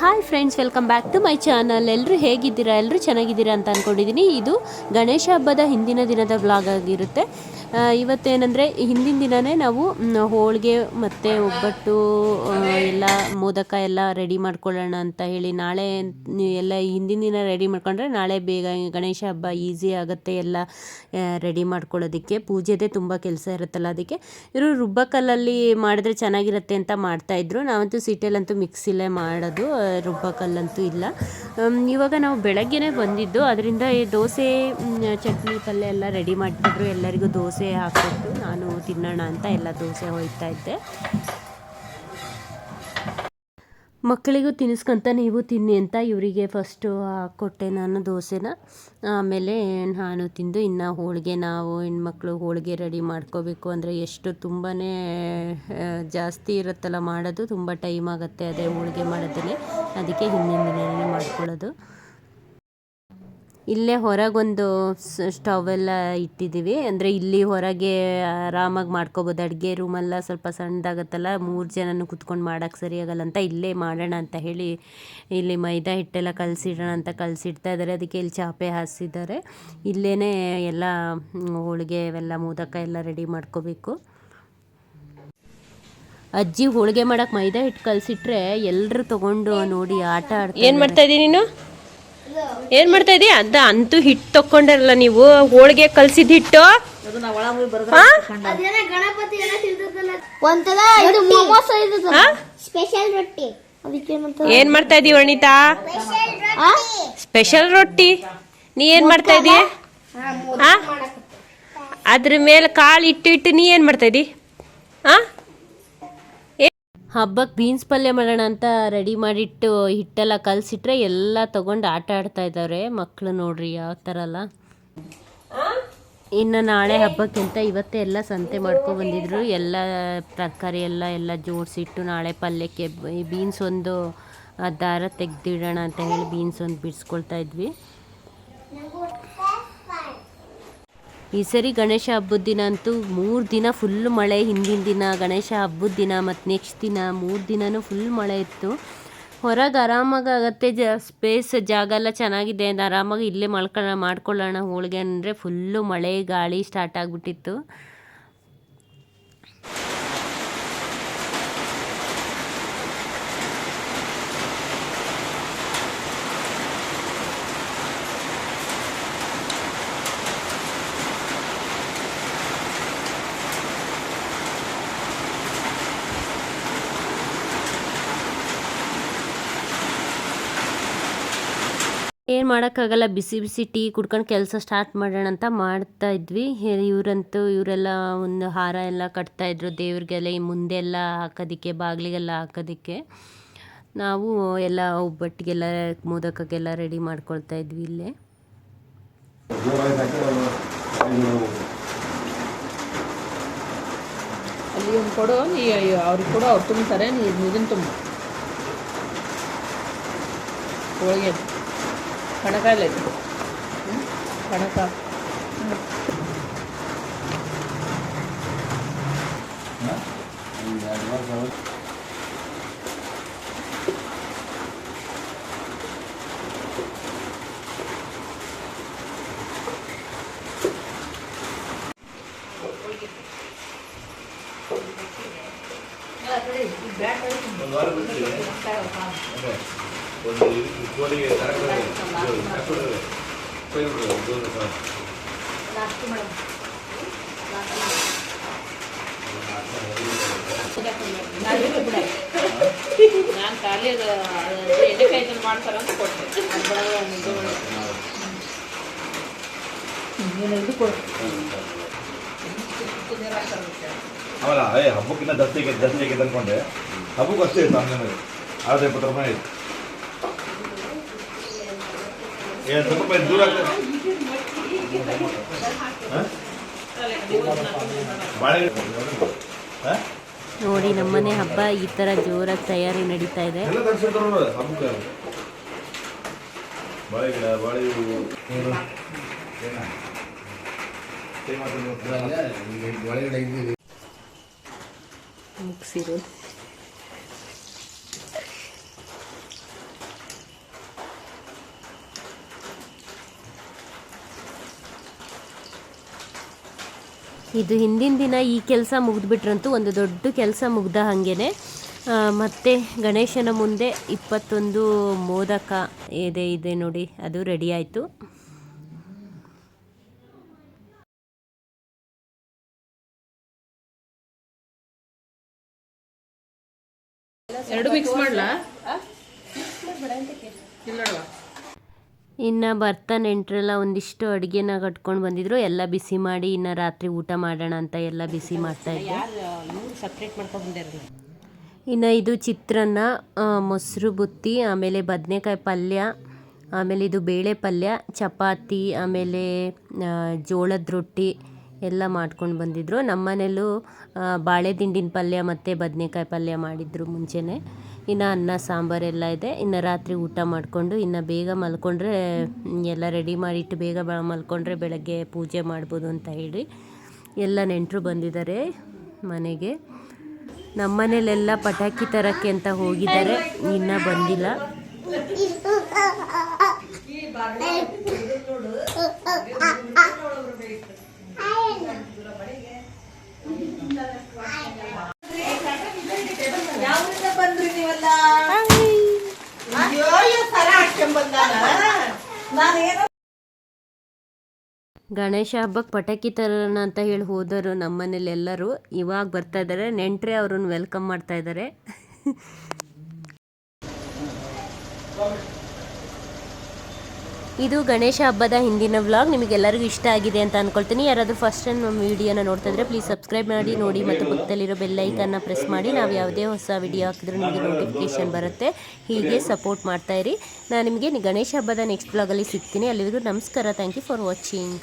Hi friends welcome back to my channel ಎಲ್ಲರೂ ಹೇಗಿದ್ದೀರಾ? ಎಲ್ಲರೂ ಚೆನ್ನಾಗಿದ್ದೀರಾ ಅಂತ ಅಂದ್ಕೊಂಡಿದ್ದೀನಿ ಇದು ಗಣೇಶ ಹಬ್ಬದ ಹಿಂದಿನ ದಿನದ ವ್ಲಾಗ್ ಆಗಿರುತ್ತೆ. ಇವತ್ತೇನಂದರೆ ಹಿಂದಿನ ದಿನವೇ ನಾವು ಹೋಳಿಗೆ ಮತ್ತು ಒಬ್ಬಟ್ಟು ಎಲ್ಲ ಮೋದಕ ಎಲ್ಲ ರೆಡಿ ಮಾಡ್ಕೊಳ್ಳೋಣ ಅಂತ ಹೇಳಿ ನಾಳೆ ಎಲ್ಲ ಹಿಂದಿನ ದಿನ ರೆಡಿ ಮಾಡ್ಕೊಂಡ್ರೆ ನಾಳೆ ಬೇಗ ಗಣೇಶ ಹಬ್ಬ ಈಸಿ ಆಗುತ್ತೆ ಎಲ್ಲ ರೆಡಿ ಮಾಡ್ಕೊಳ್ಳೋದಕ್ಕೆ. ಪೂಜೆದೇ ತುಂಬ ಕೆಲಸ ಇರುತ್ತಲ್ಲ ಅದಕ್ಕೆ. ಇವರು ರುಬ್ಬಕಲ್ಲಲ್ಲಿ ಮಾಡಿದ್ರೆ ಚೆನ್ನಾಗಿರುತ್ತೆ ಅಂತ ಮಾಡ್ತಾಯಿದ್ರು ನಾವಂತೂ ಸಿಟಿಯಲ್ಲಂತೂ ಮಿಕ್ಸಿಲೇ ಮಾಡೋದು. ರುಬ್ಬಕಲ್ಲಂತೂ ಇಲ್ಲ. ಇವಾಗ ನಾವು ಬೆಳಗ್ಗೆನೇ ಬಂದಿದ್ದು, ಅದರಿಂದ ಈ ದೋಸೆ ಚಟ್ನಿ ಪಲ್ಯ ಎಲ್ಲ ರೆಡಿ ಮಾಡಿಬಿಟ್ರು. ಎಲ್ಲರಿಗೂ ದೋಸೆ ಹಾಕಿಬಿಟ್ಟು ನಾನು ತಿನ್ನೋಣ ಅಂತ ಎಲ್ಲ ದೋಸೆ ಹೋಯ್ತಾ ಇದ್ದೆ. ಮಕ್ಕಳಿಗೂ ತಿನ್ನಿಸ್ಕೊಂತ ನೀವು ತಿನ್ನಿ ಅಂತ ಇವರಿಗೆ ಫಸ್ಟು ಕೊಟ್ಟೆ ನಾನು ದೋಸೆನ. ಆಮೇಲೆ ನಾನು ತಿಂದು ಇನ್ನು ಹೋಳಿಗೆ ನಾವು ಹೆಣ್ಮಕ್ಳು ಹೋಳಿಗೆ ರೆಡಿ ಮಾಡ್ಕೋಬೇಕು ಅಂದರೆ ಎಷ್ಟು ತುಂಬಾ ಜಾಸ್ತಿ ಇರುತ್ತಲ್ಲ ಮಾಡೋದು, ತುಂಬ ಟೈಮ್ ಆಗುತ್ತೆ ಅದೇ ಹೋಳಿಗೆ ಮಾಡೋದನ್ನೇ. ಅದಕ್ಕೆ ಹಿಂದಿನ ದಿನವೇ ಮಾಡ್ಕೊಳ್ಳೋದು. ಇಲ್ಲೇ ಹೊರಗೊಂದು ಸ್ಟವ್ ಎಲ್ಲ ಇಟ್ಟಿದ್ದೀವಿ. ಅಂದರೆ ಇಲ್ಲಿ ಹೊರಗೆ ಆರಾಮಾಗಿ ಮಾಡ್ಕೋಬೋದು. ಅಡುಗೆ ರೂಮೆಲ್ಲ ಸ್ವಲ್ಪ ಸಣ್ಣದಾಗತ್ತಲ್ಲ ಮೂರು ಜನನು ಕುತ್ಕೊಂಡು ಮಾಡೋಕ್ಕೆ ಸರಿಯಾಗಲ್ಲ ಅಂತ ಇಲ್ಲೇ ಮಾಡೋಣ ಅಂತ ಹೇಳಿ ಇಲ್ಲಿ ಮೈದಾ ಹಿಟ್ಟೆಲ್ಲ ಕಲಸಿಡೋಣ ಅಂತ ಕಲಸಿಡ್ತಾ ಇದ್ದಾರೆ. ಅದಕ್ಕೆ ಇಲ್ಲಿ ಚಾಪೆ ಹಾಸಿದ್ದಾರೆ. ಇಲ್ಲೇ ಎಲ್ಲ ಹೋಳಿಗೆ ಅವೆಲ್ಲ ಮೋದಕ ಎಲ್ಲ ರೆಡಿ ಮಾಡ್ಕೋಬೇಕು. ಅಜ್ಜಿ ಹೋಳಿಗೆ ಮಾಡಕ್ಕೆ ಮೈದಾ ಹಿಟ್ಟು ಕಲಸಿಟ್ರೆ ಎಲ್ಲರೂ ತಗೊಂಡು ನೋಡಿ ಆಟ ಆಡ್ತಾ ಏನ್ ಮಾಡ್ತಾ ಇದೀನಿ ನೀನು? ಏನ್ ಮಾಡ್ತಾ ಇದೀಯ? ಅದ ಅಂತೂ ಹಿಟ್ಟು ತಕೊಂಡಿರಲ್ಲ ನೀವು. ಹೋಳಿಗೆ ಕಲ್ಸಿದ ಹಿಟ್ಟು. ಏನ್ ಮಾಡ್ತಾ ಇದೀವಿ ಅಣಿತಾ ಸ್ಪೆಷಲ್ ರೊಟ್ಟಿ. ನೀ ಏನ್ ಮಾಡ್ತಾ ಇದೀಯ? ಹಾ ಅದ್ರ ಮೇಲೆ ಕಾಳು ಇಟ್ಟು ಇಟ್ಟು ನೀ ಏನ್ ಮಾಡ್ತಾ ಇದೀ ಹಾ? ಹಬ್ಬಕ್ಕೆ ಬೀನ್ಸ್ ಪಲ್ಯ ಮಾಡೋಣ ಅಂತ ರೆಡಿ ಮಾಡಿಟ್ಟು ಹಿಟ್ಟೆಲ್ಲ ಕಲಸಿಟ್ರೆ ಎಲ್ಲ ತಗೊಂಡು ಆಟ ಆಡ್ತಾ ಇದ್ದಾರೆ ಮಕ್ಕಳು ನೋಡ್ರಿ ಯಾವ ಥರ ಅಲ್ಲ. ಇನ್ನು ನಾಳೆ ಹಬ್ಬಕ್ಕಿಂತ ಇವತ್ತೇ ಎಲ್ಲ ಸಂತೆ ಮಾಡ್ಕೊ ಬಂದಿದ್ರು. ಎಲ್ಲ ತರಕಾರಿ ಎಲ್ಲ ಎಲ್ಲ ಜೋಡಿಸಿಟ್ಟು ನಾಳೆ ಪಲ್ಯಕ್ಕೆ ಬೀನ್ಸ್ ಒಂದು ದಾರ ತೆಗೆದಿಡೋಣ ಅಂತ ಹೇಳಿ ಬೀನ್ಸ್ ಒಂದು ಬಿಡಿಸ್ಕೊಳ್ತಾ ಇದ್ವಿ. ಈ ಸರಿ ಗಣೇಶ ಹಬ್ಬದ ದಿನ ಅಂತೂ ಮೂರು ದಿನ ಫುಲ್ ಮಳೆ, ಹಿಂದಿನ ದಿನ ಗಣೇಶ ಹಬ್ಬದ ದಿನ ಮತ್ತು ನೆಕ್ಸ್ಟ್ ದಿನ ಮೂರು ದಿನವೂ ಫುಲ್ ಮಳೆ ಇತ್ತು. ಹೊರಗೆ ಆರಾಮಾಗಿ ಆಗತ್ತೆ ಜ ಸ್ಪೇಸ್ ಜಾಗ ಎಲ್ಲ ಚೆನ್ನಾಗಿದೆ. ಆರಾಮಾಗಿ ಇಲ್ಲೇ ಮಾಡ್ಕೊಳ್ಳ ಮಾಡ್ಕೊಳ್ಳೋಣ ಹೋಳಿಗೆ ಅಂದರೆ ಫುಲ್ಲು ಮಳೆ, ಗಾಳಿ ಸ್ಟಾರ್ಟ್ ಆಗಿಬಿಟ್ಟಿತ್ತು. ಮಾಡೋಕ್ಕಾಗಲ್ಲ, ಬಿಸಿ ಬಿಸಿ ಟೀ ಕುಡ್ಕೊಂಡು ಕೆಲಸ ಸ್ಟಾರ್ಟ್ ಮಾಡೋಣ ಅಂತ ಮಾಡ್ತಾ ಇದ್ವಿ. ಇವರಂತೂ ಇವರೆಲ್ಲ ಒಂದು ಹಾರ ಎಲ್ಲ ಕಟ್ತಾ ಇದ್ರು, ದೇವ್ರಿಗೆಲ್ಲ ಈ ಮುಂದೆ ಎಲ್ಲ ಹಾಕೋದಕ್ಕೆ, ಬಾಗಿಲಿಗೆಲ್ಲ ಹಾಕೋದಕ್ಕೆ. ನಾವು ಎಲ್ಲ ಒಬ್ಬಟ್ಟಿಗೆಲ್ಲ, ಮೋದಕಕ್ಕೆಲ್ಲ ರೆಡಿ ಮಾಡ್ಕೊಳ್ತಾ ಇದ್ವಿ ಇಲ್ಲೇ. ಅಲ್ಲಿ ಒಂದು ಕೊಡು ನೀ ಅವ್ರಿಗೆ ಕೊಡು, ಅವ್ರು ತುಂಬ್ತಾರೆ ನೀ ಇದನ್ನ ತುಂಬ ಹೋಳಿಗೆ. ಕಣಕ ಇಲ್ಲ ಇದು ಹ್ಮ್? ಕಣಕ ನಾನು ಖಾಲಿ ಎಣ್ಣೆಕಾಯಿ ಮಾಡ್ತಾರೆ ಅಂತ ಇದು ಅವಲ್ಲ ಏ, ಹಬ್ಬಕ್ಕಿಂತ ದಸ್ತಿಗೆ ದಸ್ತಿಗೆ ತಂದ್ಕೊಂಡೆ ಹಬ್ಬಕ್ಕೂ ಅಷ್ಟೇ ಇತ್ತು ಆದ್ರೆ ಇಪ್ಪತ್ತು ರೂಪಾಯಿ ಏ ಸ್ವಲ್ಪ ರೂಪಾಯಿ ದೂರ ಆಗ್ತದೆ? ನೋಡಿ ನಮ್ಮನೆ ಹಬ್ಬ ಈ ಥರ ಜೋರಾಗಿ ತಯಾರಿ ನಡೀತಾ ಇದೆ. ಬಾಳೆ ಮುಗಿಸಿರೋದು ಇದು ಹಿಂದಿನ ದಿನ ಈ ಕೆಲಸ ಮುಗಿದ್ಬಿಟ್ರಂತೂ ಒಂದು ದೊಡ್ಡ ಕೆಲಸ ಮುಗ್ದ ಹಾಗೇನೆ. ಮತ್ತು ಗಣೇಶನ ಮುಂದೆ ಇಪ್ಪತ್ತೊಂದು ಮೋದಕ ಇದೆ ಇದೆ ನೋಡಿ, ಅದು ರೆಡಿ ಆಯಿತು. ಎರಡು ಮಿಕ್ಸ್ ಮಾಡ್ಲಾ? ಇನ್ನು ಬರ್ತಾ ನೆಂಟರೆಲ್ಲ ಒಂದಿಷ್ಟು ಅಡುಗೆನ ಕಟ್ಕೊಂಡು ಬಂದಿದ್ರು. ಎಲ್ಲ ಬಿಸಿ ಮಾಡಿ ಇನ್ನು ರಾತ್ರಿ ಊಟ ಮಾಡೋಣ ಅಂತ ಎಲ್ಲ ಬಿಸಿ ಮಾಡ್ತಾ ಇದ್ದೆ. ಸಪ್ರೇಟ್ ಮಾಡ್ಕೊಂಡು ಇನ್ನು ಇದು ಚಿತ್ರಾನ್ನ ಮೊಸರು ಬುತ್ತಿ ಆಮೇಲೆ ಬದನೆಕಾಯಿ ಪಲ್ಯ ಆಮೇಲೆ ಇದು ಬೇಳೆ ಪಲ್ಯ ಚಪಾತಿ ಆಮೇಲೆ ಜೋಳದ ರೊಟ್ಟಿ ಎಲ್ಲ ಮಾಡ್ಕೊಂಡು ಬಂದಿದ್ರು. ನಮ್ಮನೇಲೂ ಬಾಳೆ ದಿಂಡಿನ ಪಲ್ಯ ಮತ್ತು ಬದನೆಕಾಯಿ ಪಲ್ಯ ಮಾಡಿದ್ರು ಮುಂಚೆನೇ. ಇನ್ನು ಅನ್ನ ಸಾಂಬಾರೆಲ್ಲ ಇದೆ. ಇನ್ನು ರಾತ್ರಿ ಊಟ ಮಾಡಿಕೊಂಡು ಇನ್ನು ಬೇಗ ಮಲ್ಕೊಂಡ್ರೆ ಎಲ್ಲ ರೆಡಿ ಮಾಡಿಟ್ಟು ಬೇಗ ಮಲ್ಕೊಂಡ್ರೆ ಬೆಳಗ್ಗೆ ಪೂಜೆ ಮಾಡ್ಬೋದು ಅಂತ ಹೇಳಿ ಎಲ್ಲ ನೆಂಟರು ಬಂದಿದ್ದಾರೆ ಮನೆಗೆ. ನಮ್ಮ ಮನೇಲೆಲ್ಲ ಪಟಾಕಿ ತರಕ್ಕೆ ಅಂತ ಹೋಗಿದ್ದಾರೆ. ಇನ್ನೂ ಬಂದಿಲ್ಲ. ಗಣೇಶ ಹಬ್ಬಕ್ಕೆ ಪಟಾಕಿ ತರೋಣ ಅಂತ ಹೇಳಿ ಹೋದರು ನಮ್ಮನೇಲಿ ಎಲ್ಲರೂ. ಇವಾಗ ಬರ್ತಾ ಇದ್ದಾರೆ. ನೆಂಟ್ರೆ ಅವ್ರನ್ನ ವೆಲ್ಕಮ್ ಮಾಡ್ತಾ ಇದ್ದಾರೆ. ಇದು ಗಣೇಶ ಹಬ್ಬದ ಹಿಂದಿನ ವ್ಲಾಗ್ ನಿಮಗೆಲ್ಲರಿಗೂ ಇಷ್ಟ ಆಗಿದೆ ಅಂತ ಅನ್ಕೊಳ್ತೀನಿ. ಯಾರಾದರೂ ಫಸ್ಟ್ ಟೈಮ್ ನಮ್ಮ ವಿಡಿಯೋನ ನೋಡ್ತಾ ಇದ್ರೆ ಪ್ಲೀಸ್ ಸಬ್ಸ್ಕ್ರೈಬ್ ಮಾಡಿ, ನೋಡಿ ಮತ್ತು ಪಕ್ಕದಲ್ಲಿರೋ ಬೆಲ್ಲೈಕನ್ನ ಪ್ರೆಸ್ ಮಾಡಿ. ನಾವು ಯಾವುದೇ ಹೊಸ ವಿಡಿಯೋ ಹಾಕಿದ್ರೂ ನಿಮಗೆ ನೋಟಿಫಿಕೇಶನ್ ಬರುತ್ತೆ. ಹೀಗೆ ಸಪೋರ್ಟ್ ಮಾಡ್ತಾ ಇರಿ. ನಾನು ನಿಮಗೆ ಗಣೇಶ ಹಬ್ಬದ ನೆಕ್ಸ್ಟ್ ವ್ಲಾಗಲ್ಲಿ ಸಿಗ್ತೀನಿ. ಅಲ್ಲಿವರೆಗೂ ನಮಸ್ಕಾರ. Thank you for watching